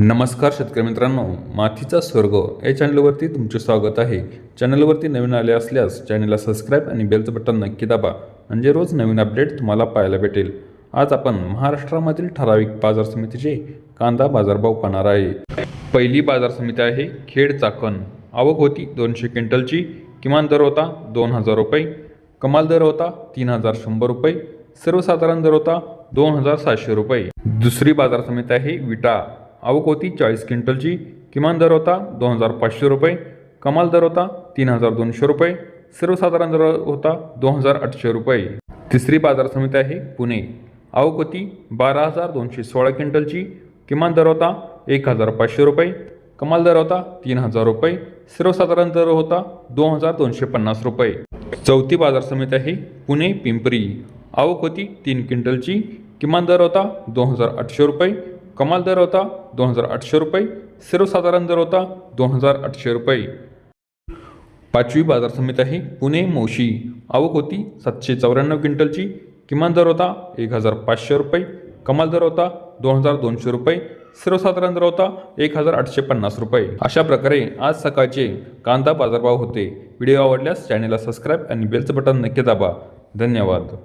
नमस्कार शेतकरी मित्रांनो मातीचा स्वर्ग या चॅनलवरती तुमचे स्वागत आहे. चॅनलवरती नवीन आले असल्यास चॅनलला सबस्क्राईब आणि बेलचं बटन नक्की दाबा म्हणजे रोज नवीन अपडेट तुम्हाला पाहायला भेटेल. आज आपण महाराष्ट्रामधील ठराविक बाजार समितीचे कांदा बाजारभाव पाहणार आहे. पहिली बाजार समिती आहे खेड चाकण. आवक होती दोनशे क्विंटलची किमान दर होता दोन हजार रुपये. कमाल दर होता तीन हजार शंभर रुपये. सर्वसाधारण दर होता दोन हजार सातशे रुपये. दुसरी बाजार समिती आहे विटा. आवक होती चाळीस क्विंटलची. किमान दर होता दोन हजार पाचशे रुपये कमाल दर होता तीन हजार दोनशे रुपये सर्वसाधारण दर होता दोन हजार आठशे रुपये. तिसरी बाजार समिती आहे पुणे. आवक होती बारा हजार दोनशे सोळा क्विंटलची. किमान दर होता एक हजार पाचशे रुपये कमाल दर होता तीन हजार रुपये सर्वसाधारण दर होता दोन हजार दोनशे पन्नास रुपये. चौथी बाजार समिती आहे पुणे पिंपरी. आवक होती तीन क्विंटलची. किमान दर होता दोन हजार आठशे रुपये कमाल दर होता दोन हजार आठशे रुपये सर्वसाधारण दर होता दोन हजार आठशे रुपये. पाचवी बाजार समिती आहे पुणे मोशी. आवक होती सातशे चौऱ्याण्णव क्विंटलची. किमान दर होता एक हजार पाचशे रुपये. कमाल दर होता दोन हजार दोनशे रुपये. सर्वसाधारण दर होता एक हजार आठशे पन्नास रुपये. अशा प्रकारे आज सकाळचे कांदा बाजारभाव होते. व्हिडिओ आवडल्यास चॅनेलला सबस्क्राईब आणि बेलचं बटन नक्की दाबा. धन्यवाद.